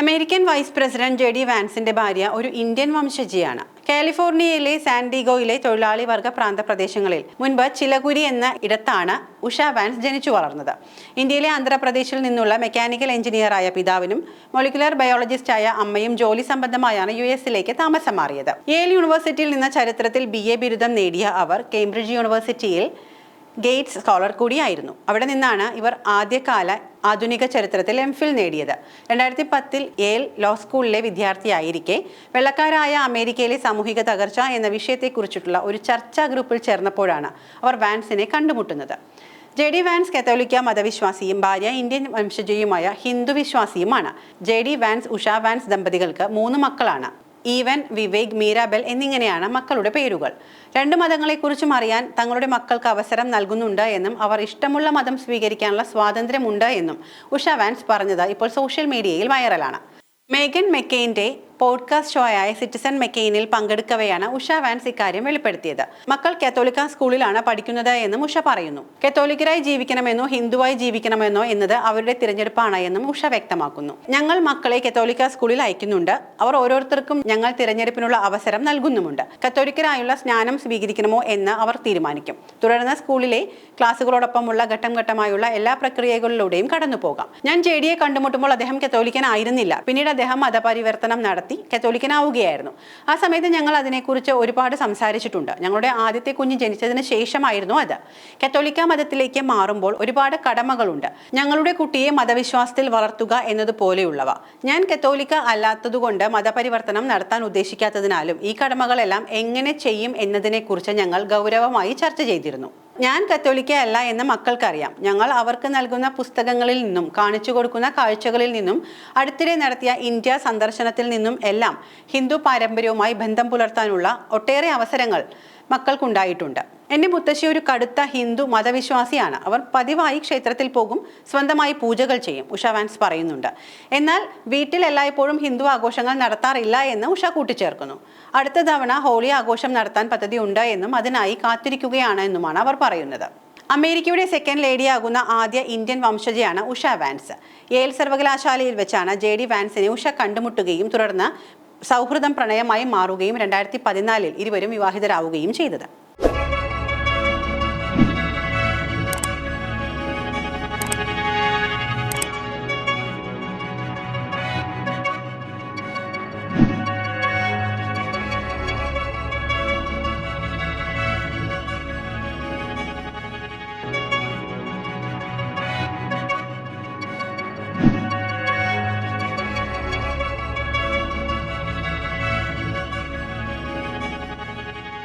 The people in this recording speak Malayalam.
American vice president J D വാൻസിന്റെ ഭാര്യ ഒരു ഇന്ത്യൻ വംശജിയാണ്. കാലിഫോർണിയയിലെ സാൻഡിഗോയിലെ തൊഴിലാളി വർഗ പ്രാന്തപ്രദേശങ്ങളിൽ മുൻപ് ചിലകുരി എന്ന ഇടത്താണ് ഉഷ വാൻസ് ജനിച്ചു വളർന്നത്. ഇന്ത്യയിലെ ആന്ധ്രാപ്രദേശിൽ നിന്നുള്ള മെക്കാനിക്കൽ എഞ്ചിനീയറായ പിതാവിനും മൊളിക്കുലർ ബയോളജിസ്റ്റായ അമ്മയും ജോലി സംബന്ധമായാണ് യു എസിലേക്ക് താമസം മാറിയത്. യേൽ യൂണിവേഴ്സിറ്റിയിൽ നിന്ന് ചരിത്രത്തിൽ ബി എ ബിരുദം നേടിയ അവർ കേംബ്രിഡ്ജ് യൂണിവേഴ്സിറ്റിയിൽ ഗേറ്റ്സ് സ്കോളർ കൂടിയായിരുന്നു. അവിടെ നിന്നാണ് ഇവർ ആദ്യകാല ആധുനിക ചരിത്രത്തിൽ എം ഫിൽ നേടിയത്. രണ്ടായിരത്തി പത്തിൽ യേൽ ലോ സ്കൂളിലെ വിദ്യാർത്ഥിയായിരിക്കെ വെള്ളക്കാരായ അമേരിക്കയിലെ സാമൂഹിക തകർച്ച എന്ന വിഷയത്തെക്കുറിച്ചിട്ടുള്ള ഒരു ചർച്ചാ ഗ്രൂപ്പിൽ ചേർന്നപ്പോഴാണ് അവർ വാൻസിനെ കണ്ടുമുട്ടുന്നത്. ജെ ഡി വാൻസ് കത്തോലിക്ക മതവിശ്വാസിയും ഭാര്യ ഇന്ത്യൻ വംശജയുമായ Hindu വിശ്വാസിയുമാണ്. J D Vance Usha Vance ദമ്പതികൾക്ക് മൂന്ന് മക്കളാണ്. ഈവൻ വിവേക് മീരാബെൽ എന്നിങ്ങനെയാണ് മക്കളുടെ പേരുകൾ. രണ്ട് മതങ്ങളെക്കുറിച്ചും അറിയാൻ തങ്ങളുടെ മക്കൾക്ക് അവസരം നൽകുന്നുണ്ട് എന്നും അവർ ഇഷ്ടമുള്ള മതം സ്വീകരിക്കാനുള്ള സ്വാതന്ത്ര്യമുണ്ട് എന്നും ഉഷ വാൻസ് പറഞ്ഞത് ഇപ്പോൾ സോഷ്യൽ മീഡിയയിൽ വൈറലാണ്. മേഗൻ മെക്കെയിന്റെ പോഡ്കാസ്റ്റ് ഷോ ആയ സിറ്റിസൺ മെക്കെയിനിൽ പങ്കെടുക്കവെയാണ് ഉഷ വാൻസ് ഇക്കാര്യം വെളിപ്പെടുത്തിയത്. മക്കൾ കത്തോലിക്ക സ്കൂളിലാണ് പഠിക്കുന്നത് എന്നും ഉഷ പറയുന്നു. കത്തോലിക്കരായി ജീവിക്കണമെന്നോ ഹിന്ദുവായി ജീവിക്കണമെന്നോ എന്നത് അവരുടെ തിരഞ്ഞെടുപ്പാണ് എന്നും ഉഷ വ്യക്തമാക്കുന്നു. ഞങ്ങൾ മക്കളെ കത്തോലിക്ക സ്കൂളിൽ അയക്കുന്നുണ്ട്. അവർ ഓരോരുത്തർക്കും ഞങ്ങൾ തിരഞ്ഞെടുപ്പിനുള്ള അവസരം നൽകുന്നുമുണ്ട്. കത്തോലിക്കരായുള്ള സ്നാനം സ്വീകരിക്കണമോ എന്ന് അവർ തീരുമാനിക്കും. തുടർന്ന് സ്കൂളിലെ ക്ലാസ്സുകളോടൊപ്പമുള്ള ഘട്ടം ഘട്ടമായുള്ള എല്ലാ പ്രക്രിയകളിലൂടെയും കടന്നുപോകാം. ഞാൻ ജെ ഡിയെ കണ്ടുമുട്ടുമ്പോൾ അദ്ദേഹം കത്തോലിക്കനായിരുന്നില്ല. പിന്നീട് അദ്ദേഹം മതപരിവർത്തനം നടത്തി. കത്തോലിക്കനാവുകയായിരുന്നു. ആ സമയത്ത് ഞങ്ങൾ അതിനെക്കുറിച്ച് ഒരുപാട് സംസാരിച്ചിട്ടുണ്ട്. ഞങ്ങളുടെ ആദ്യത്തെ കുഞ്ഞ് ജനിച്ചതിന് ശേഷമായിരുന്നു അത്. കത്തോലിക്ക മതത്തിലേക്ക് മാറുമ്പോൾ ഒരുപാട് കടമകളുണ്ട്. ഞങ്ങളുടെ കുട്ടിയെ മതവിശ്വാസത്തിൽ വളർത്തുക എന്നതുപോലെയുള്ളവ ഞാൻ കത്തോലിക്ക അല്ലാത്തതുകൊണ്ട് മതപരിവർത്തനം നടത്താൻ ഉദ്ദേശിക്കാത്തതിനാലും ഈ കടമകളെല്ലാം എങ്ങനെ ചെയ്യും എന്നതിനെക്കുറിച്ച് ഞങ്ങൾ ഗൗരവമായി ചർച്ച ചെയ്തിരുന്നു. ഞാൻ കത്തോലിക്ക അല്ല എന്ന് മക്കൾക്കറിയാം. ഞങ്ങൾ അവർക്ക് നൽകുന്ന പുസ്തകങ്ങളിൽ നിന്നും കാണിച്ചു കൊടുക്കുന്ന കാഴ്ചകളിൽ നിന്നും അടുത്തിടെ നടത്തിയ ഇന്ത്യ സന്ദർശനത്തിൽ നിന്നും എല്ലാം ഹിന്ദു പാരമ്പര്യവുമായി ബന്ധം പുലർത്താനുള്ള ഒട്ടേറെ അവസരങ്ങൾ മക്കൾക്കുണ്ടായിട്ടുണ്ട്. എന്റെ മുത്തശ്ശി ഒരു കടുത്ത ഹിന്ദു മതവിശ്വാസിയാണ്. അവർ പതിവായി ക്ഷേത്രത്തിൽ പോകും സ്വന്തമായി പൂജകൾ ചെയ്യും ഉഷ വാൻസ് പറയുന്നുണ്ട്. എന്നാൽ വീട്ടിൽ എല്ലായ്പ്പോഴും ഹിന്ദു ആഘോഷങ്ങൾ നടത്താറില്ല എന്ന് ഉഷ കൂട്ടിച്ചേർക്കുന്നു. അടുത്ത തവണ ഹോളി ആഘോഷം നടത്താൻ പദ്ധതി ഉണ്ട് എന്നും അതിനായി കാത്തിരിക്കുകയാണ് എന്നുമാണ് അവർ പറയുന്നത്. അമേരിക്കയുടെ സെക്കൻഡ് ലേഡിയാകുന്ന ആദ്യ ഇന്ത്യൻ വംശജയാണ് ഉഷ വാൻസ് യേൽ സർവകലാശാലയിൽ വെച്ചാണ് ജെ ഡി വാൻസിനെ ഉഷ കണ്ടുമുട്ടുകയും തുടർന്ന് സൗഹൃദം പ്രണയമായി മാറുകയും രണ്ടായിരത്തി പതിനാലിൽ ഇരുവരും വിവാഹിതരാവുകയും ചെയ്തത്.